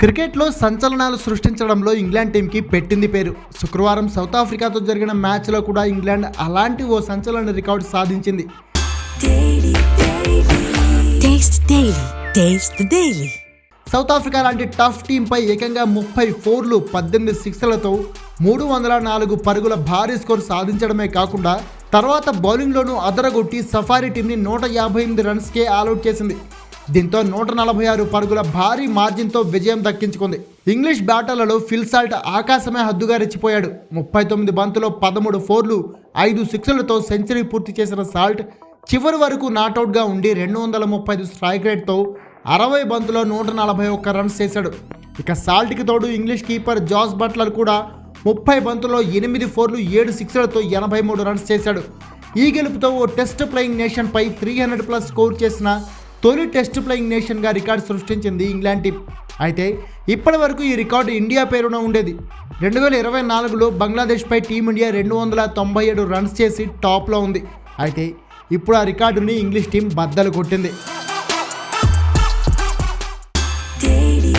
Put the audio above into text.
క్రికెట్లో సంచలనాలు సృష్టించడంలో ఇంగ్లాండ్ టీంకి పెట్టింది పేరు. శుక్రవారం సౌత్ ఆఫ్రికాతో జరిగిన మ్యాచ్లో కూడా ఇంగ్లాండ్ అలాంటి ఓ సంచలన రికార్డు సాధించింది. సౌత్ ఆఫ్రికా లాంటి టఫ్ టీంపై ఏకంగా ముప్పై ఫోర్లు పద్దెనిమిది సిక్స్లతో మూడు వందల నాలుగు పరుగుల భారీ స్కోర్ సాధించడమే కాకుండా తర్వాత బౌలింగ్లోనూ అదరగొట్టి సఫారీ టీంని నూట యాభై ఎనిమిది రన్స్కే ఆల్అౌట్ చేసింది. దీంతో నూట నలభై ఆరు పరుగుల భారీ మార్జిన్తో విజయం దక్కించుకుంది. ఇంగ్లీష్ బ్యాటర్లలో ఫిల్ సాల్ట్ ఆకాశమే హద్దుగా రెచ్చిపోయాడు. ముప్పై తొమ్మిది బంతులో పదమూడు ఫోర్లు ఐదు సిక్స్లతో సెంచరీ పూర్తి చేసిన సాల్ట్ చివరి వరకు నాటౌట్గా ఉండి రెండు వందల ముప్పై ఐదు స్ట్రైక్ రేట్తో అరవై బంతులో నూట నలభై ఒక్క రన్స్ చేశాడు. ఇక సాల్ట్కి తోడు ఇంగ్లీష్ కీపర్ జాస్ బట్లర్ కూడా ముప్పై బంతుల్లో ఎనిమిది ఫోర్లు ఏడు సిక్స్లతో ఎనభై మూడు రన్స్ చేశాడు. ఈ గెలుపుతో ఓ టెస్ట్ ప్లేయింగ్ నేషన్పై త్రీ హండ్రెడ్ ప్లస్ స్కోర్ చేసిన తొలి టెస్ట్ ప్లేయింగ్ నేషన్గా రికార్డు సృష్టించింది ఇంగ్లాండ్ టీం. అయితే ఇప్పటి వరకు ఈ రికార్డు ఇండియా పేరున ఉండేది. రెండు వేల ఇరవై నాలుగులో బంగ్లాదేశ్పై టీమిండియా రెండు వందల తొంభై ఏడు రన్స్ చేసి టాప్లో ఉంది. అయితే ఇప్పుడు ఆ రికార్డుని ఇంగ్లీష్ టీం బద్దలు కొట్టింది. డైలీ